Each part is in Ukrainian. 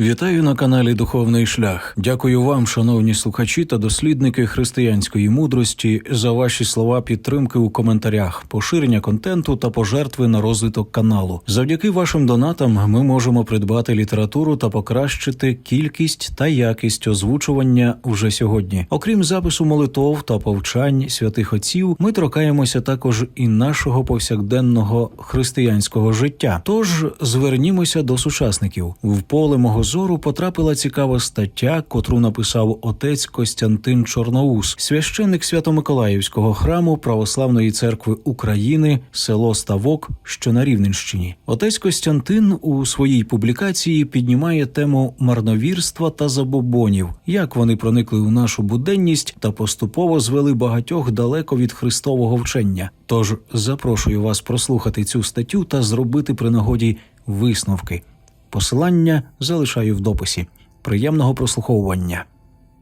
Вітаю на каналі Духовний Шлях. Дякую вам, шановні слухачі та дослідники християнської мудрості, за ваші слова підтримки у коментарях, поширення контенту та пожертви на розвиток каналу. Завдяки вашим донатам ми можемо придбати літературу та покращити кількість та якість озвучування вже сьогодні. Окрім запису молитов та повчань святих отців, ми торкаємося також і нашого повсякденного християнського життя. Тож звернімося до сучасників в поле мого зору потрапила цікава стаття, котру написав отець Костянтин Чорноус, священник Свято-Миколаївського храму Православної церкви України, село Ставок, що на Рівненщині. Отець Костянтин у своїй публікації піднімає тему марновірства та забобонів, як вони проникли у нашу буденність та поступово звели багатьох далеко від Христового вчення. Тож запрошую вас прослухати цю статтю та зробити при нагоді висновки. Посилання залишаю в дописі. Приємного прослуховування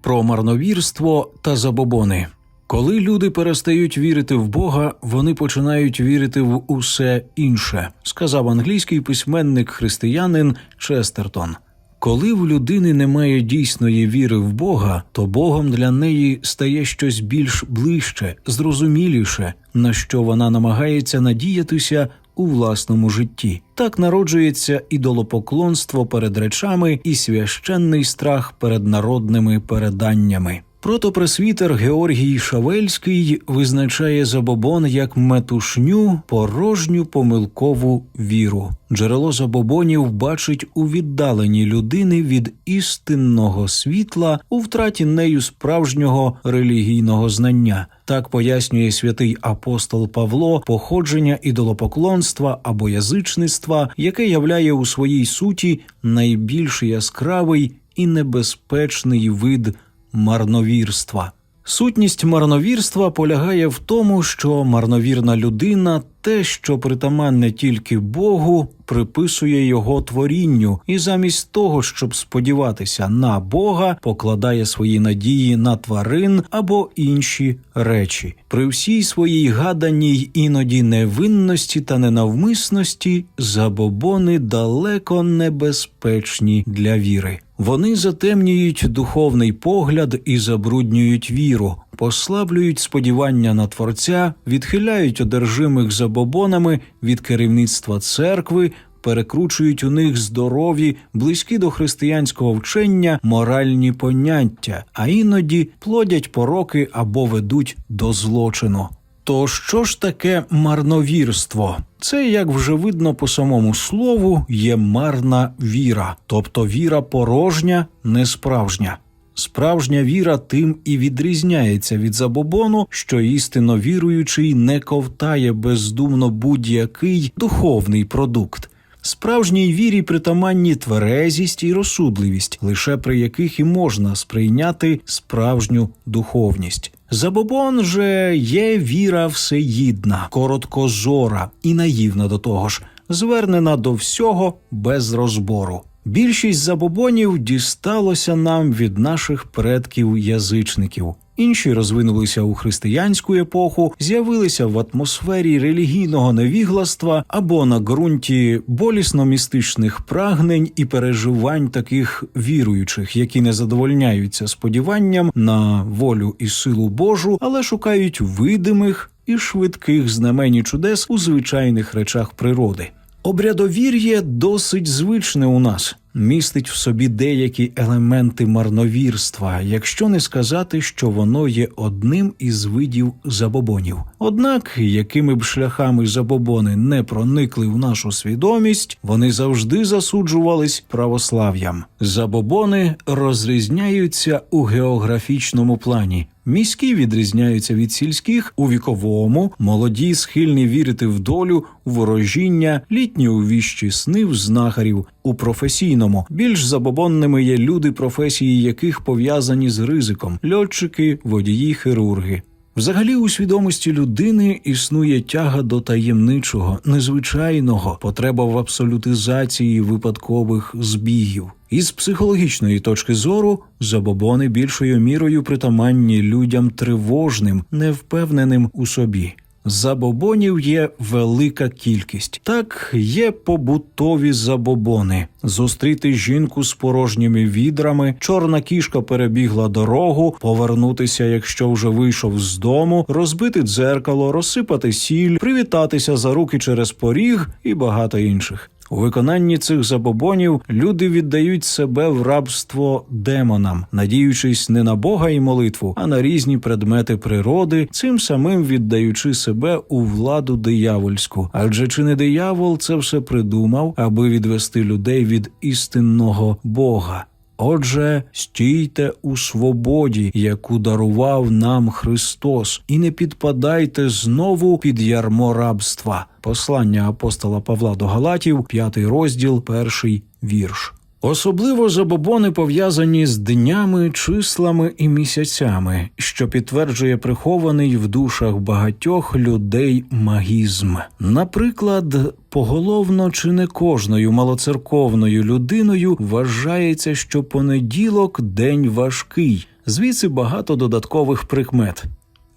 про марновірство та забобони. Коли люди перестають вірити в Бога, вони починають вірити в усе інше, сказав англійський письменник християнин Честертон. Коли в людини немає дійсної віри в Бога, то Богом для неї стає щось більш ближче, зрозуміліше, на що вона намагається надіятися у власному житті. Так народжується ідолопоклонство перед речами і священний страх перед народними переданнями. Протопресвітер Георгій Шавельський визначає забобон як метушню, порожню помилкову віру. Джерело забобонів бачить у віддаленні людини від істинного світла у втраті нею справжнього релігійного знання. Так пояснює святий апостол Павло походження ідолопоклонства або язичництва, яке являє у своїй суті найбільш яскравий і небезпечний вид марновірства. Сутність марновірства полягає в тому, що марновірна людина те, що притаманне тільки Богу, приписує його творінню, і замість того, щоб сподіватися на Бога, покладає свої надії на тварин або інші речі. При всій своїй гаданій іноді невинності та ненавмисності забобони далеко небезпечні для віри. Вони затемнюють духовний погляд і забруднюють віру, послаблюють сподівання на творця, відхиляють одержимих забобонами від керівництва церкви, перекручують у них здорові, близькі до християнського вчення моральні поняття, а іноді плодять пороки або ведуть до злочину. То що ж таке марновірство? Це, як вже видно по самому слову, є марна віра, тобто віра порожня, несправжня. Справжня віра тим і відрізняється від забобону, що істинно віруючий не ковтає бездумно будь-який духовний продукт. Справжній вірі притаманні тверезість і розсудливість, лише при яких і можна сприйняти справжню духовність. Забобон же є віра всеїдна, короткозора і наївна до того ж, звернена до всього без розбору. Більшість забобонів дісталося нам від наших предків-язичників. Інші розвинулися у християнську епоху, з'явилися в атмосфері релігійного невігластва або на ґрунті болісно містичних прагнень і переживань таких віруючих, які не задовольняються сподіванням на волю і силу Божу, але шукають видимих і швидких знамень і чудес у звичайних речах природи. Обрядовір'я досить звичне у нас, містить в собі деякі елементи марновірства, якщо не сказати, що воно є одним із видів забобонів. Однак, якими б шляхами забобони не проникли в нашу свідомість, вони завжди засуджувались православ'ям. Забобони розрізняються у географічному плані. Міські відрізняються від сільських у віковому, молоді схильні вірити в долю, ворожіння, літні у віщі сни в знахарів. У професійному більш забобонними є люди, професії яких пов'язані з ризиком: льотчики, водії, хірурги. Взагалі, у свідомості людини існує тяга до таємничого, незвичайного, потреба в абсолютизації випадкових збігів. Із психологічної точки зору забобони більшою мірою притаманні людям тривожним, невпевненим у собі. Забобонів є велика кількість. Так, є побутові забобони. Зустріти жінку з порожніми відрами, чорна кішка перебігла дорогу, повернутися, якщо вже вийшов з дому, розбити дзеркало, розсипати сіль, привітатися за руки через поріг і багато інших. У виконанні цих забобонів люди віддають себе в рабство демонам, надіючись не на Бога і молитву, а на різні предмети природи, цим самим віддаючи себе у владу диявольську. Адже чи не диявол це все придумав, аби відвести людей від істинного Бога? Отже, стійте у свободі, яку дарував нам Христос, і не підпадайте знову під ярмо рабства. Послання апостола Павла до Галатів, п'ятий розділ, перший вірш. Особливо забобони пов'язані з днями, числами і місяцями, що підтверджує прихований в душах багатьох людей магізм. Наприклад, поголовно чи не кожною малоцерковною людиною вважається, що понеділок день важкий, звідси багато додаткових прикмет.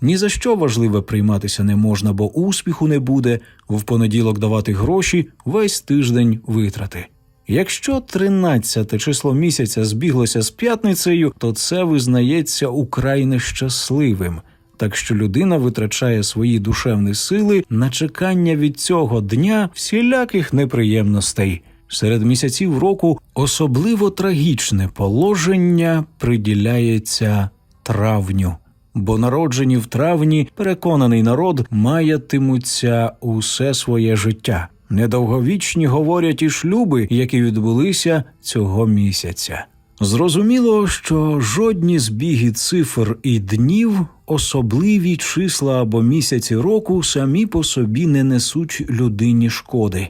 Ні за що важливе прийматися не можна, бо успіху не буде в понеділок давати гроші весь тиждень витрати. Якщо 13 число місяця збіглося з п'ятницею, то це визнається украй нещасливим. Так що людина витрачає свої душевні сили на чекання від цього дня всіляких неприємностей. Серед місяців року особливо трагічне положення приділяється травню. Бо народжені в травні переконаний народ маятимуться усе своє життя. Недовговічні говорять і шлюби, які відбулися цього місяця. Зрозуміло, що жодні збіги цифр і днів, особливі числа або місяці року самі по собі не несуть людині шкоди.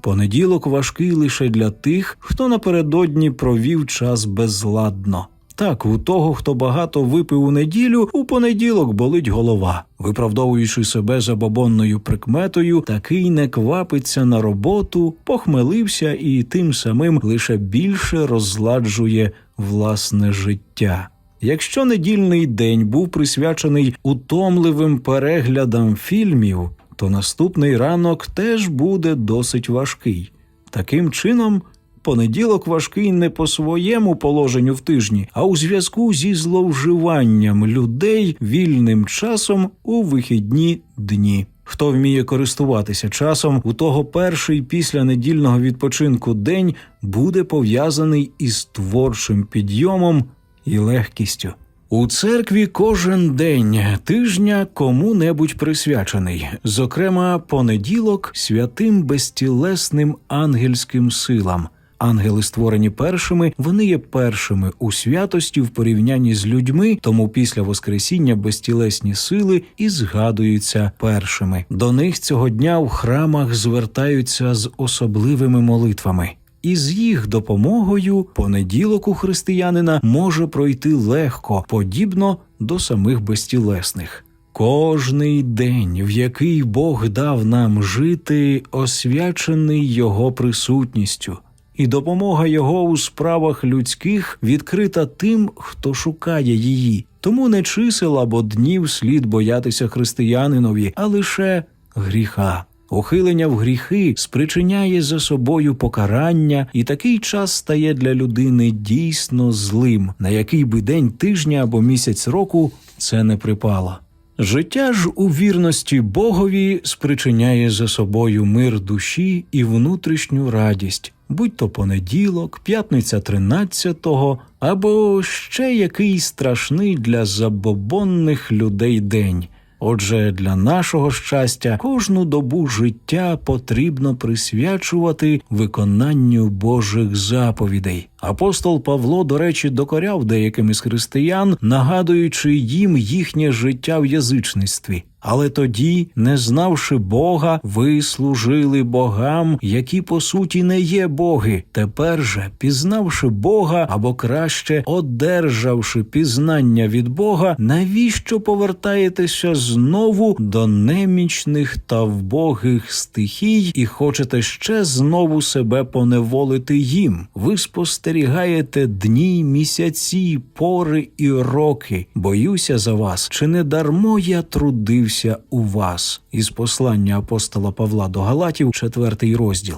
Понеділок важкий лише для тих, хто напередодні провів час безладно. Так, у того, хто багато випив у неділю, у понеділок болить голова. Виправдовуючи себе забобонною прикметою, такий не квапиться на роботу, похмелився і тим самим лише більше розладжує власне життя. Якщо недільний день був присвячений утомливим переглядам фільмів, то наступний ранок теж буде досить важкий. Таким чином, понеділок важкий не по своєму положенню в тижні, а у зв'язку зі зловживанням людей вільним часом у вихідні дні. Хто вміє користуватися часом, у того перший після недільного відпочинку день буде пов'язаний із творчим підйомом і легкістю. У церкві кожен день тижня кому-небудь присвячений, зокрема, понеділок святим безтілесним ангельським силам. Ангели створені першими, вони є першими у святості в порівнянні з людьми, тому після Воскресіння безтілесні сили і згадуються першими. До них цього дня в храмах звертаються з особливими молитвами. І з їх допомогою понеділок у християнина може пройти легко, подібно до самих безтілесних. Кожний день, в який Бог дав нам жити, освячений Його присутністю, і допомога Його у справах людських відкрита тим, хто шукає її. Тому не чисел або днів слід боятися християнинові, а лише гріха. Ухилення в гріхи спричиняє за собою покарання, і такий час стає для людини дійсно злим, на який би день тижня або місяць року це не припало. Життя ж у вірності Богові спричиняє за собою мир душі і внутрішню радість, будь то понеділок, п'ятниця тринадцятого або ще який страшний для забобонних людей день. Отже, для нашого щастя кожну добу життя потрібно присвячувати виконанню Божих заповідей. Апостол Павло, до речі, докоряв деяким із християн, нагадуючи їм їхнє життя в язичництві. Але тоді, не знавши Бога, ви служили богам, які по суті не є боги. Тепер же, пізнавши Бога або краще одержавши пізнання від Бога, навіщо повертаєтеся знову до немічних та вбогих стихій і хочете ще знову себе поневолити їм? Ви спостерігаєте дні, місяці, пори і роки. Боюся за вас, чи не дармо я трудився оселився у вас із послання апостола Павла до Галатів, четвертий розділ.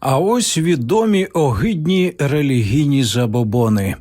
А ось відомі огидні релігійні забобони.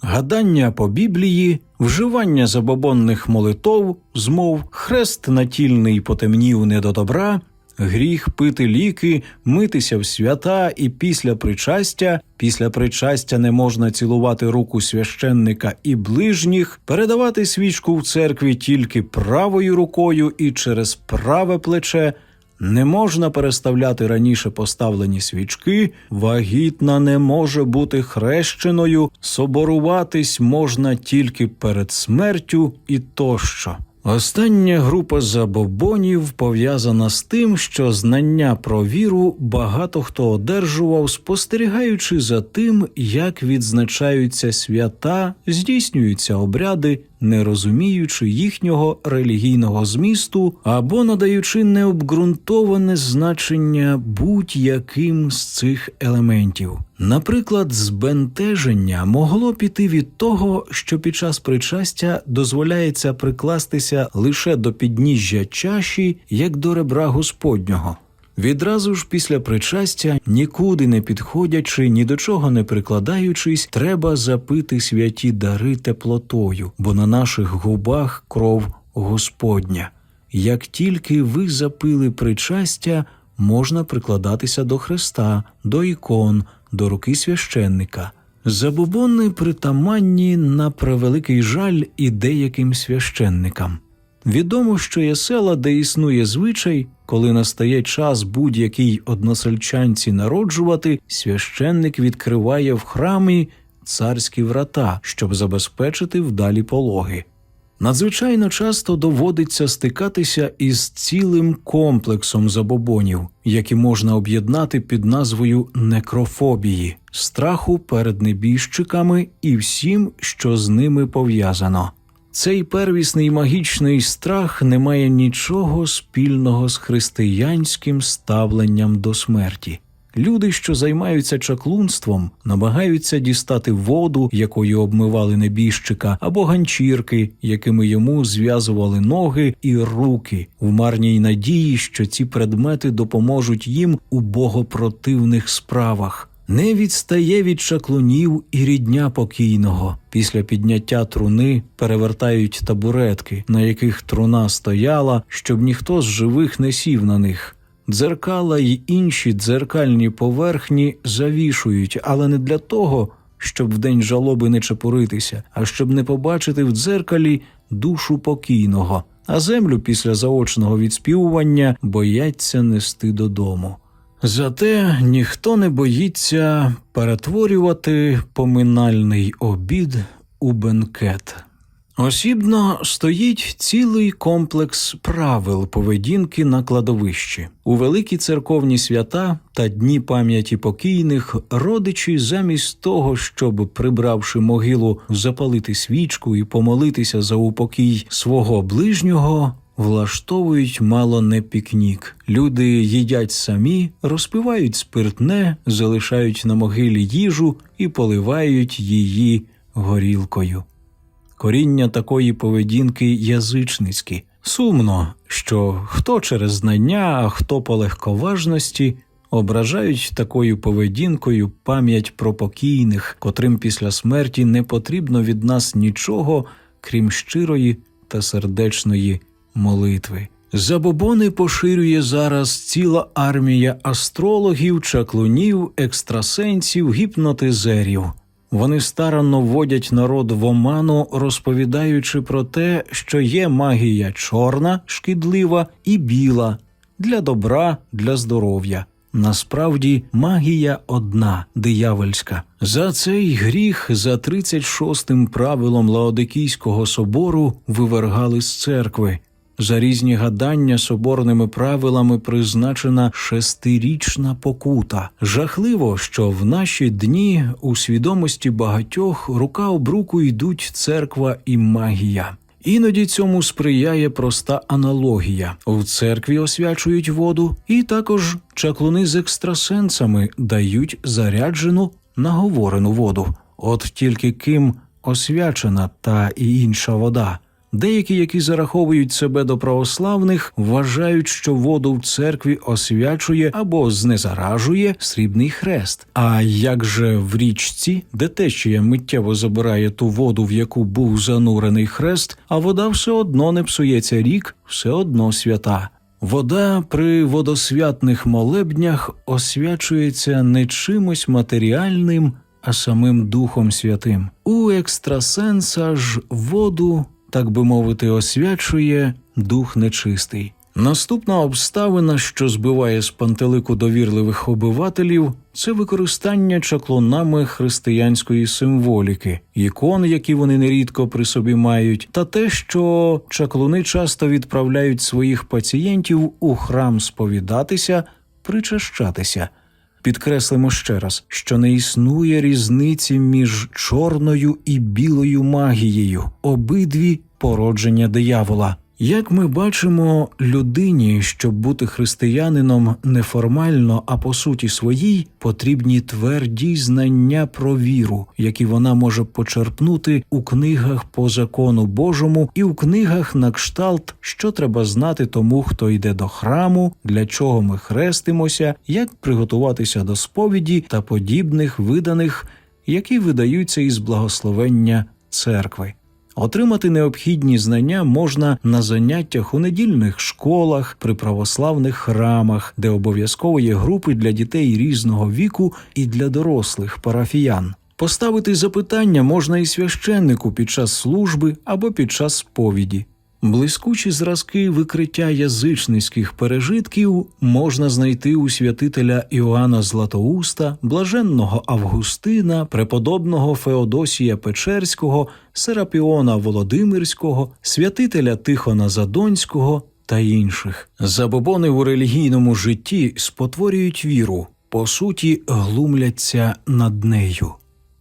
Гадання по Біблії, вживання забобонних молитов, змов, хрест натільний потемнів не до добра, гріх пити ліки, митися в свята і після причастя, після причастя не можна цілувати руку священника і ближніх, передавати свічку в церкві тільки правою рукою і через праве плече. Не можна переставляти раніше поставлені свічки, вагітна не може бути хрещеною, соборуватись можна тільки перед смертю і тощо. Остання група забобонів пов'язана з тим, що знання про віру багато хто одержував, спостерігаючи за тим, як відзначаються свята, здійснюються обряди, не розуміючи їхнього релігійного змісту або надаючи необґрунтоване значення будь-яким з цих елементів. Наприклад, збентеження могло піти від того, що під час причастя дозволяється прикластися лише до підніжжя чаші, як до ребра Господнього. Відразу ж після причастя, нікуди не підходячи, ні до чого не прикладаючись, треба запити святі дари теплотою, бо на наших губах кров Господня. Як тільки ви запили причастя, можна прикладатися до Христа, до ікон, до руки священника. Забобони притаманні на превеликий жаль і деяким священникам. Відомо, що є села, де існує звичай, коли настає час будь-якій односельчанці народжувати, священник відкриває в храмі царські врата, щоб забезпечити вдалі пологи. Надзвичайно часто доводиться стикатися із цілим комплексом забобонів, які можна об'єднати під назвою некрофобії, страху перед небіжчиками і всім, що з ними пов'язано. Цей первісний магічний страх не має нічого спільного з християнським ставленням до смерті. Люди, що займаються чаклунством, намагаються дістати воду, якою обмивали небіжчика, або ганчірки, якими йому зв'язували ноги і руки, в марній надії, що ці предмети допоможуть їм у богопротивних справах. Не відстає від чаклунів і рідня покійного. Після підняття труни перевертають табуретки, на яких труна стояла, щоб ніхто з живих не сів на них. Дзеркала й інші дзеркальні поверхні завішують, але не для того, щоб в день жалоби не чепуритися, а щоб не побачити в дзеркалі душу покійного, а землю після заочного відспівування бояться нести додому. Зате ніхто не боїться перетворювати поминальний обід у бенкет. Осібно стоїть цілий комплекс правил поведінки на кладовищі. У великі церковні свята та дні пам'яті покійних родичі, замість того, щоб, прибравши могилу, запалити свічку і помолитися за упокій свого ближнього, влаштовують мало не пікнік. Люди їдять самі, розпивають спиртне, залишають на могилі їжу і поливають її горілкою. Коріння такої поведінки язичницькі. Сумно, що хто через знання, а хто по легковажності ображають такою поведінкою пам'ять про покійних, котрим після смерті не потрібно від нас нічого, крім щирої та сердечної молитви. Забобони поширює зараз ціла армія астрологів, чаклунів, екстрасенсів, гіпнотизерів. Вони старанно вводять народ в оману, розповідаючи про те, що є магія чорна, шкідлива і біла для добра, для здоров'я. Насправді магія одна диявольська. За цей гріх за 36-м правилом Лаодикійського собору вивергали з церкви. За різні гадання соборними правилами призначена шестирічна покута. Жахливо, що в наші дні у свідомості багатьох рука об руку йдуть церква і магія. Іноді цьому сприяє проста аналогія: в церкві освячують воду, і також чаклуни з екстрасенсами дають заряджену наговорену воду. От тільки ким освячена та і інша вода. Деякі, які зараховують себе до православних, вважають, що воду в церкві освячує або знезаражує срібний хрест. А як же в річці, де течія миттєво забирає ту воду, в яку був занурений хрест, а вода все одно не псується рік, все одно свята. Вода при водосвятних молебнях освячується не чимось матеріальним, а самим Духом Святим. У екстрасенса ж воду, так би мовити, освячує дух нечистий. Наступна обставина, що збиває з пантелику довірливих обивателів, це використання чаклунами християнської символіки, ікон, які вони нерідко при собі мають, та те, що чаклуни часто відправляють своїх пацієнтів у храм сповідатися, причащатися. Підкреслимо ще раз, що не існує різниці між чорною і білою магією, обидві породження диявола. Як ми бачимо, людині, щоб бути християнином неформально, а по суті своїй, потрібні тверді знання про віру, які вона може почерпнути у книгах по закону Божому і у книгах на кшталт, що треба знати тому, хто йде до храму, для чого ми хрестимося, як приготуватися до сповіді та подібних виданих, які видаються із благословення церкви. Отримати необхідні знання можна на заняттях у недільних школах, при православних храмах, де обов'язково є групи для дітей різного віку і для дорослих парафіян. Поставити запитання можна і священнику під час служби або під час сповіді. Блискучі зразки викриття язичницьких пережитків можна знайти у святителя Іоанна Златоуста, блаженного Августина, преподобного Феодосія Печерського, Серапіона Володимирського, святителя Тихона Задонського та інших. Забобони у релігійному житті спотворюють віру, по суті, глумляться над нею.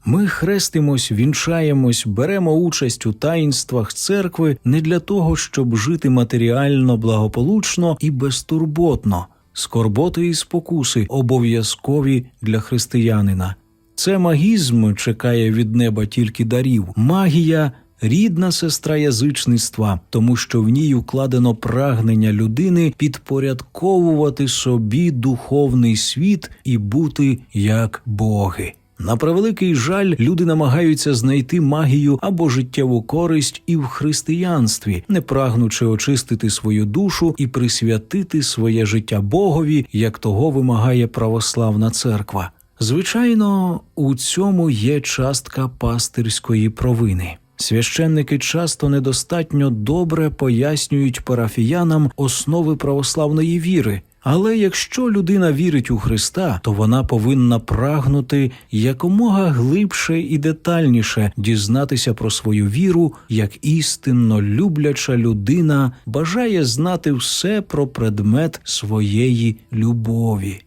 Ми хрестимось, вінчаємось, беремо участь у таїнствах церкви не для того, щоб жити матеріально благополучно і безтурботно. Скорботи і спокуси обов'язкові для християнина. Це магізм чекає від неба тільки дарів. Магія рідна сестра язичництва, тому що в ній укладено прагнення людини підпорядковувати собі духовний світ і бути як боги. На превеликий жаль, люди намагаються знайти магію або життєву користь і в християнстві, не прагнучи очистити свою душу і присвятити своє життя Богові, як того вимагає православна церква. Звичайно, у цьому є частка пастирської провини. Священники часто недостатньо добре пояснюють парафіянам основи православної віри. Але якщо людина вірить у Христа, то вона повинна прагнути якомога глибше і детальніше дізнатися про свою віру, як істинно любляча людина бажає знати все про предмет своєї любові.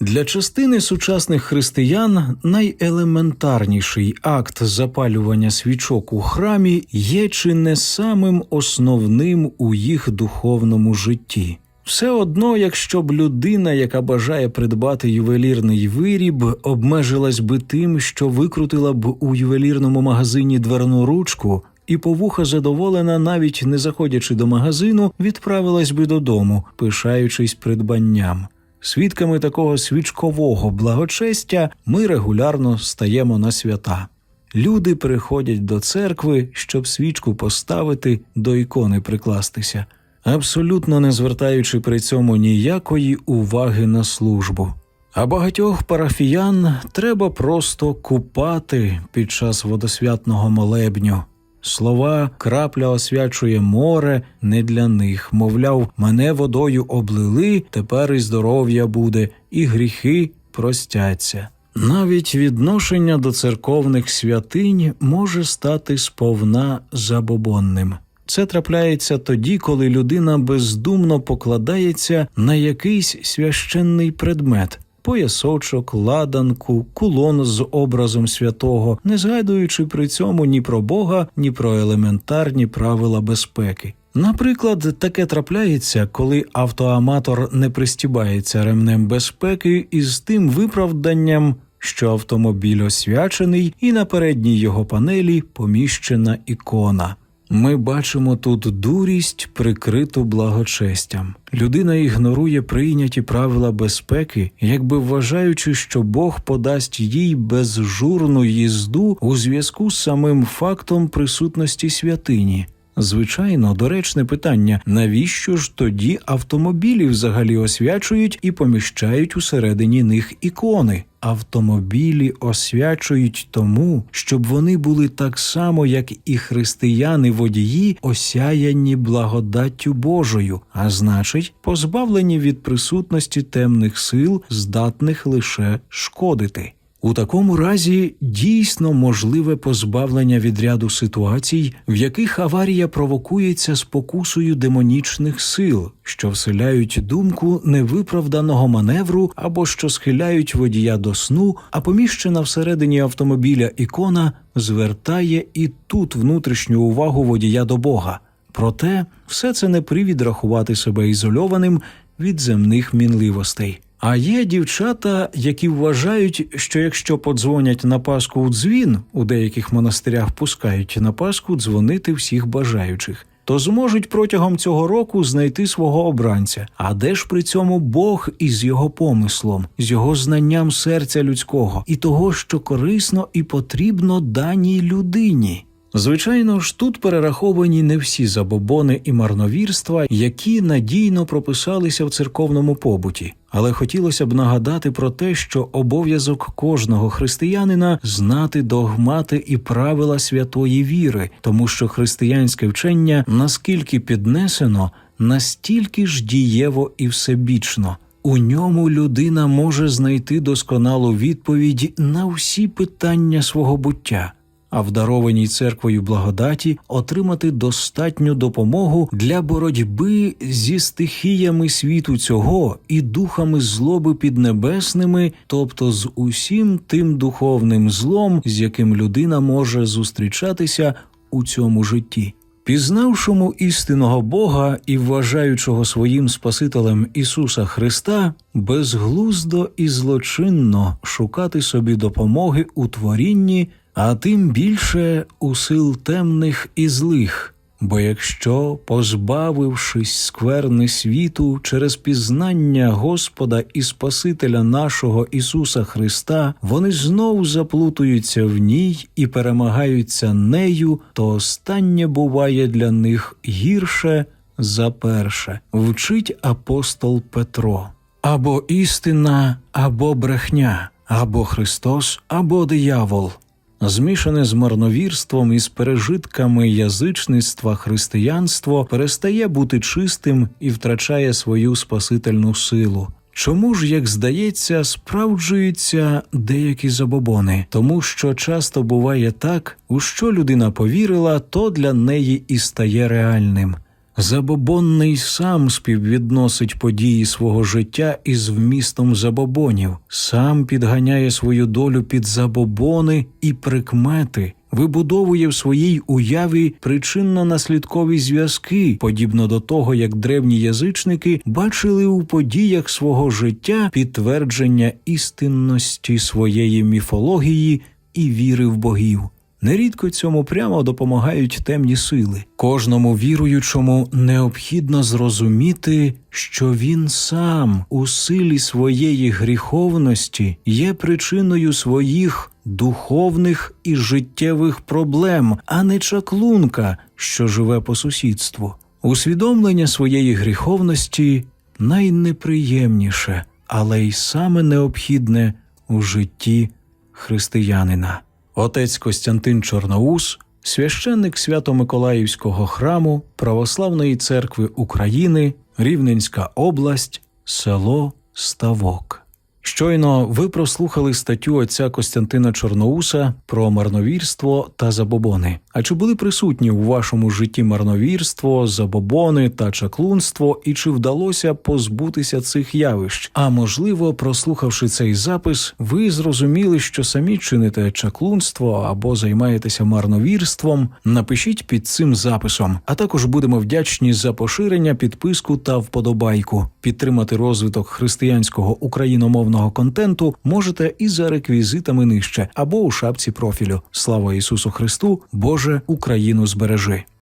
Для частини сучасних християн найелементарніший акт запалювання свічок у храмі є чи не самим основним у їх духовному житті. Все одно, якщо б людина, яка бажає придбати ювелірний виріб, обмежилась би тим, що викрутила б у ювелірному магазині дверну ручку, і повуха задоволена, навіть не заходячи до магазину, відправилась би додому, пишаючись придбанням. Свідками такого свічкового благочестя ми регулярно стаємо на свята. Люди приходять до церкви, щоб свічку поставити, до ікони прикластися, абсолютно не звертаючи при цьому ніякої уваги на службу. А багатьох парафіян треба просто купати під час водосвятного молебню. Слова крапля освячує море не для них. Мовляв, мене водою облили, тепер і здоров'я буде, і гріхи простяться. Навіть відношення до церковних святинь може стати сповна забобонним. Це трапляється тоді, коли людина бездумно покладається на якийсь священний предмет. Поясочок, ладанку, кулон з образом святого, не згадуючи при цьому ні про Бога, ні про елементарні правила безпеки. Наприклад, таке трапляється, коли автоаматор не пристібається ремнем безпеки із тим виправданням, що автомобіль освячений, і на передній його панелі поміщена ікона. Ми бачимо тут дурість, прикриту благочестям. Людина ігнорує прийняті правила безпеки, якби вважаючи, що Бог подасть їй безжурну їзду у зв'язку з самим фактом присутності святині. Звичайно, доречне питання: навіщо ж тоді автомобілі взагалі освячують і поміщають усередині них ікони? Автомобілі освячують тому, щоб вони були так само, як і християни водії, осяяні благодаттю Божою, а значить, позбавлені від присутності темних сил, здатних лише шкодити. У такому разі дійсно можливе позбавлення від ряду ситуацій, в яких аварія провокується спокусою демонічних сил, що вселяють думку невиправданого маневру або що схиляють водія до сну, а поміщена всередині автомобіля ікона звертає і тут внутрішню увагу водія до Бога. Проте все це не привід рахувати себе ізольованим від земних мінливостей. А є дівчата, які вважають, що якщо подзвонять на Пасху у дзвін, у деяких монастирях пускають на Пасху дзвонити всіх бажаючих, то зможуть протягом цього року знайти свого обранця. А де ж при цьому Бог із його помислом, з його знанням серця людського і того, що корисно і потрібно даній людині? Звичайно ж, тут перераховані не всі забобони і марновірства, які надійно прописалися в церковному побуті. Але хотілося б нагадати про те, що обов'язок кожного християнина знати догмати і правила святої віри, тому що християнське вчення наскільки піднесено, настільки ж дієво і всебічно. У ньому людина може знайти досконалу відповідь на всі питання свого буття а в дарованій церквою благодаті отримати достатню допомогу для боротьби зі стихіями світу цього і духами злоби піднебесними, тобто з усім тим духовним злом, з яким людина може зустрічатися у цьому житті. Пізнавшому істинного Бога і вважаючого своїм Спасителем Ісуса Христа, безглуздо і злочинно шукати собі допомоги у творінні а тим більше у сил темних і злих. Бо якщо, позбавившись скверни світу через пізнання Господа і Спасителя нашого Ісуса Христа, вони знов заплутуються в ній і перемагаються нею, то останнє буває для них гірше за перше, вчить апостол Петро. Або істина, або брехня, або Христос, або диявол змішане з марновірством і з пережитками язичництва християнство перестає бути чистим і втрачає свою спасительну силу. Чому ж, як здається, справджуються деякі забобони, тому що часто буває так, у що людина повірила, то для неї і стає реальним. Забобонний сам співвідносить події свого життя із вмістом забобонів, сам підганяє свою долю під забобони і прикмети, вибудовує в своїй уяві причинно-наслідкові зв'язки, подібно до того, як древні язичники бачили у подіях свого життя підтвердження істинності своєї міфології і віри в богів. Нерідко цьому прямо допомагають темні сили. Кожному віруючому необхідно зрозуміти, що він сам у силі своєї гріховності є причиною своїх духовних і життєвих проблем, а не чаклунка, що живе по сусідству. Усвідомлення своєї гріховності найнеприємніше, але й саме необхідне у житті християнина. Отець Костянтин Чорноус, священник Свято-Миколаївського храму Православної церкви України, Рівненська область, село Ставок. Щойно ви прослухали статтю отця Костянтина Чорноуса про марновірство та забобони. А чи були присутні у вашому житті марновірство, забобони та чаклунство, і чи вдалося позбутися цих явищ? А можливо, прослухавши цей запис, ви зрозуміли, що самі чините чаклунство або займаєтеся марновірством? Напишіть під цим записом. А також будемо вдячні за поширення, підписку та вподобайку. Підтримати розвиток християнського україномовного контенту можете і за реквізитами нижче або у шапці профілю. Слава Ісусу Христу! Боже Україну збережи!